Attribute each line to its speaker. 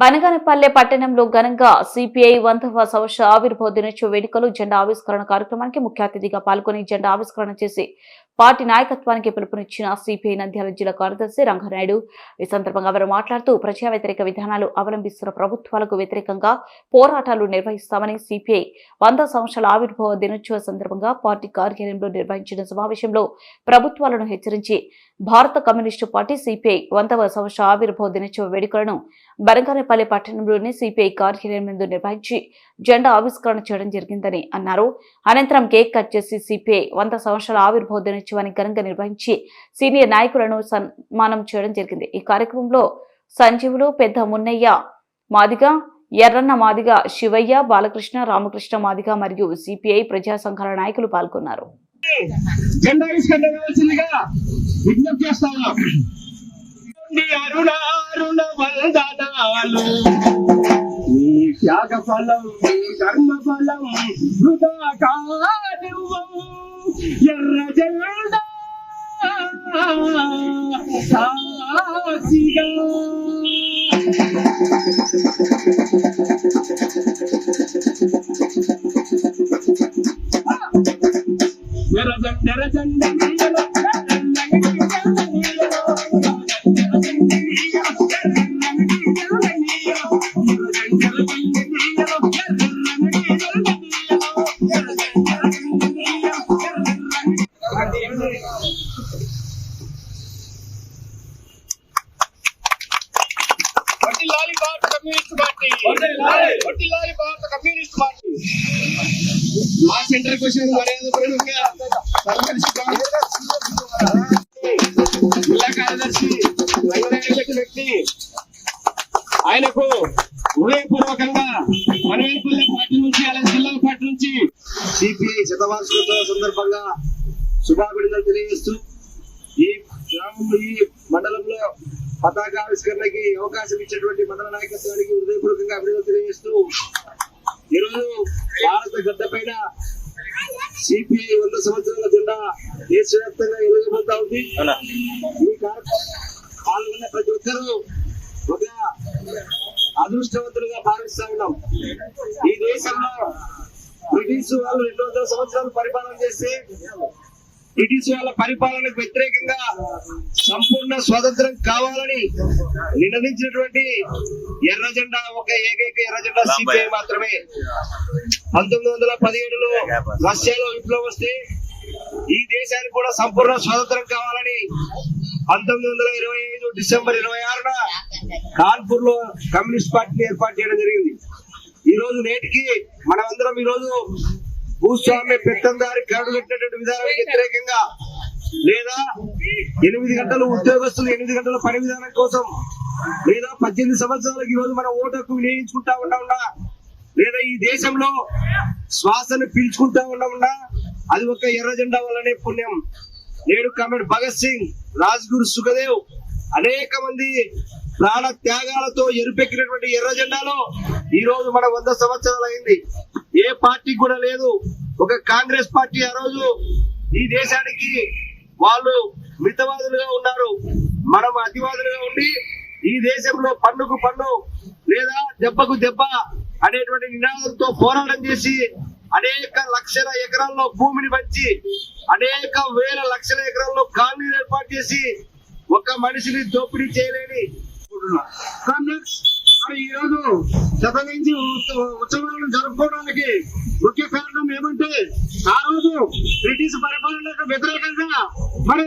Speaker 1: బనగానపల్లె పట్టణంలో ఘనంగా సిపిఐ వందవ సంవత్సర ఆవిర్భావ దినోత్సవ వేడుకలు జెండా ఆవిష్కరణ కార్యక్రమానికి ముఖ్య అతిథిగా పాల్గొని జెండా ఆవిష్కరణ చేసి పార్టీ నాయకత్వానికి పిలుపునిచ్చిన సిపిఐ నంద్యాల జిల్లా కార్యదర్శి రంగనాయుడు ఈ సందర్భంగా వారు మాట్లాడుతూ ప్రజా వ్యతిరేక విధానాలు అవలంబిస్తున్న ప్రభుత్వాలకు వ్యతిరేకంగా పోరాటాలు నిర్వహిస్తామని సిపిఐ వంద సంవత్సరాల ఆవిర్భావ దినోత్సవ సందర్భంగా పార్టీ కార్యాలయంలో నిర్వహించిన సమావేశంలో ప్రభుత్వాలను హెచ్చరించి భారత కమ్యూనిస్టు పార్టీ సిపిఐ వందవ సంవత్సర ఆవిర్భావ దినోత్సవ వేడుకలను బరంగానేపల్లి పట్టణంలోని సిపిఐ కార్యాలయం ముందు నిర్వహించి జెండా ఆవిష్కరణ చేయడం జరిగిందని అన్నారు. అనంతరం కేక్ కట్ చేసి సిపిఐ వంద సంవత్సరాల ఆవిర్భావ దినోత్సవాన్ని ఘనంగా నిర్వహించి సీనియర్ నాయకులను సన్మానం చేయడం జరిగింది. ఈ కార్యక్రమంలో సంజీవులు పెద్ద మున్నయ్య మాదిగ ఎర్రన్న మాదిగ శివయ్య బాలకృష్ణ రామకృష్ణ మాదిగ మరియు సిపిఐ ప్రజా సంఘాల నాయకులు పాల్గొన్నారు.
Speaker 2: జెండా ఆవిష్కరణ వందనాలు నీ త్యాగ ఫలం నీ కర్మ ఫలం వృధా కానివ్వము. ఎర్ర జెండా సాక్షిగా ఎర్రజెండ ఎర్రజెండ మా సెంటర్ క్వశ్చన్ మర్యాదపూర్వకంగా సత్కరిస్తున్నాం. నుంచి
Speaker 3: సిపిఐ శతవార్షికోత్సవ సందర్భంగా శుభాభినందనలు తెలియజేస్తూ ఈ గ్రామంలో ఈ మండలంలో పతాకావిష్కరణకి అవకాశం ఇచ్చినటువంటి మండల నాయకత్వానికి హృదయపూర్వకంగా అభినందనలు తెలియజేస్తూ ఈరోజు భారత గడ్డ పైన సిపిఐ వంద సంవత్సరాల జెండా దేశవ్యాప్తంగా ఎలుగబోతా ఉంది. ఈ పాల్గొన్న ప్రతి ఒక్కరూ ఒక అదృష్టవంతులుగా భావిస్తా ఉన్నాం. ఈ దేశంలో బ్రిటిష్ వాళ్ళు రెండు వందల సంవత్సరాలు పరిపాలన చేస్తే బ్రిటిష్ వాళ్ళ పరిపాలనకు వ్యతిరేకంగా సంపూర్ణ స్వాతంత్రం కావాలని నినదించినటువంటి ఎర్ర జెండా ఒక ఏకైక ఎర్ర జెండా సిపిఐ మాత్రమే. పంతొమ్మిది వందల పదిహేడులో రష్యాలో విప్లవం వస్తే ఈ దేశానికి కూడా సంపూర్ణ స్వాతంత్రం కావాలని పంతొమ్మిది వందల ఇరవై ఐదు డిసెంబర్ ఇరవై ఆరున కాన్పూర్లో కమ్యూనిస్ట్ పార్టీని ఏర్పాటు చేయడం జరిగింది. ఈ రోజు నేటికి మనమందరం ఈ రోజు భూస్వామ్య పెత్తందారి కరడు పెట్టినటువంటి విధానానికి వ్యతిరేకంగా లేదా ఎనిమిది గంటలు ఉద్యోగస్తులు ఎనిమిది గంటల పని విధానం కోసం లేదా పద్దెనిమిది సంవత్సరాలకు ఈ రోజు మన ఓటు హక్కు వినియోగించుకుంటా ఉన్నా ఉన్నా లేదా ఈ దేశంలో శ్వాసను పీల్చుకుంటా ఉన్నా ఉన్నా అది ఒక ఎర్ర జెండా వల్లనే పుణ్యం. నేడు కమెడ్ భగత్ సింగ్ రాజ్గురు సుఖదేవ్ అనేక మంది ప్రాణ త్యాగాలతో ఎరుపెక్కినటువంటి ఎర్ర జెండాలో ఈ రోజు మన వంద సంవత్సరాలు అయింది ఏ పార్టీ కూడా లేదు. ఒక కాంగ్రెస్ పార్టీ ఆ రోజు ఈ దేశానికి వాళ్ళు మితవాదులుగా ఉన్నారు. మనం అతివాదులుగా ఉండి ఈ దేశంలో పన్నుకు పన్ను లేదా దెబ్బకు దెబ్బ అనేటువంటి నినాదంతో పోరాటం చేసి అనేక లక్షల ఎకరాల్లో భూమిని పంచి అనేక వేల లక్షల ఎకరాల్లో కాలనీలు ఏర్పాటు చేసి ఒక మనిషిని దోపిడీ చేయలేని
Speaker 2: కాంగ్రెస్ ఈ రోజు శతవించి ఉత్సవాలను జరుపుకోవడానికి ముఖ్య కారణం ఏమంటే ఆ రోజు బ్రిటిష్ పరిపాలనకు వ్యతిరేకంగా మరి